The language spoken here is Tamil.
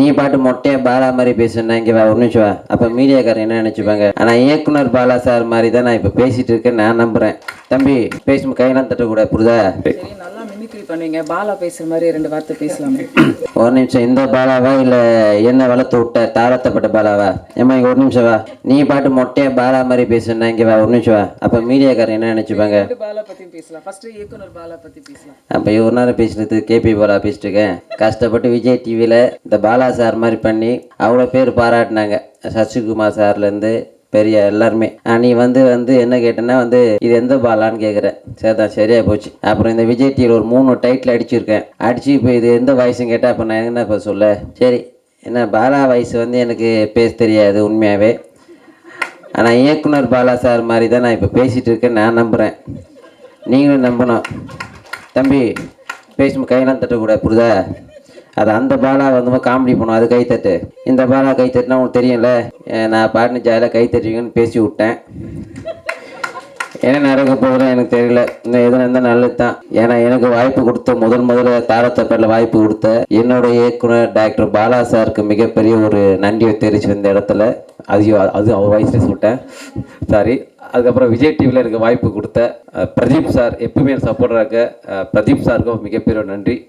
நீ பாட்டு மொட்டையா பாலா மாதிரி பேசுனா இங்கே வா ஒரு நிமிஷம் வா. அப்போ மீடியாக்காரன் என்ன நினச்சிப்பாங்க? ஆனால் இயக்குனர் பாலா சார் மாதிரி தான் நான் இப்போ பேசிட்டு இருக்கேன் நான் நம்புகிறேன் தம்பி பேசும் கையெல்லாம் தட்டக்கூடாது நல்லா மிமிக்ரி பண்ணுவீங்க? பாலா பேசுற மாதிரி ரெண்டு வார்த்தை பேசலாமே. ஒரு நிமிஷம் இந்த பாலாவா இல்லை என்ன வளர்த்து விட்ட தாரத்தப்பட்ட பாலாவா? ஏம்மா இங்கே ஒரு நிமிஷம் வா. நீ பாட்டு மொட்டையா பாலா மாதிரி பேசுனா இங்கே வா ஒரு நிமிஷம் வா. அப்போ மீடியாக்காரன் என்ன நினச்சிப்பாங்க? பாலா பத்தியும் பேசலாம். ஃபர்ஸ்ட் இயக்குனர் பாலா பத்தி பேசலாம். அப்போ இவ்வளோ நேரம் பேசுனது கேபி பாலா பேசிட்டு இருக்கேன். கஷ்டப்பட்டு விஜய் டிவியில் இந்த பாலா சார் மாதிரி பண்ணி அவ்வளோ பேர் பாராட்டினாங்க. சசிகுமார் சார்லேருந்து பெரிய எல்லாருமே. நீ வந்து வந்து என்ன கேட்டேன்னா வந்து இது எந்த பாலான்னு கேட்குறேன் சரிதான் சரியா போச்சு. அப்புறம் இந்த விஜய் டிவியில் ஒரு மூணு டைட்டில் அடிச்சிருக்கேன். அடிச்சு இப்போ இது எந்த வயசுன்னு கேட்டால் அப்போ நான் என்ன இப்போ சொல்ல? சரி என்ன பாலா வயசு வந்து எனக்கு பேச தெரியாது உண்மையாகவே ஆனால் இயக்குனர் பாலா சார் மாதிரி தான் நான் இப்போ பேசிகிட்டு இருக்கேன். நான் நம்புகிறேன் நீங்களும் நம்பணும். தம்பி பேசும் கையெல்லாம் தட்டக்கூடாது புரிதா அது அந்த பாலா வந்து காமெடி பண்ணும். அது கைத்தட்டு இந்த பாலா கைத்தட்டுனா உனக்கு தெரியும்ல? நான் பாட்டு ஜாலியாக கைத்தட்டுவீங்கன்னு பேசி விட்டேன். என்ன நடக்க போகுதோ எனக்கு தெரியல. இந்த எதுவும் இருந்தால் நல்லது தான் ஏன்னா எனக்கு வாய்ப்பு கொடுத்த முதல் முதல்ல தாரத்தப்பேரில் வாய்ப்பு கொடுத்த என்னோட இயக்குனர் டாக்டர் பாலா சாருக்கு மிகப்பெரிய ஒரு நன்றியை தெரிவிச்சு இந்த இடத்துல அதையும் அது அவர் வயசில் சொல்லிட்டேன் சாரி அதுக்கப்புறம் விஜய் டிவியில் எனக்கு வாய்ப்பு கொடுத்த பிரதீப் சார் எப்பவுமே சப்போர்ட்டாக இருக்க பிரதீப் சாருக்கும் மிகப்பெரிய நன்றி.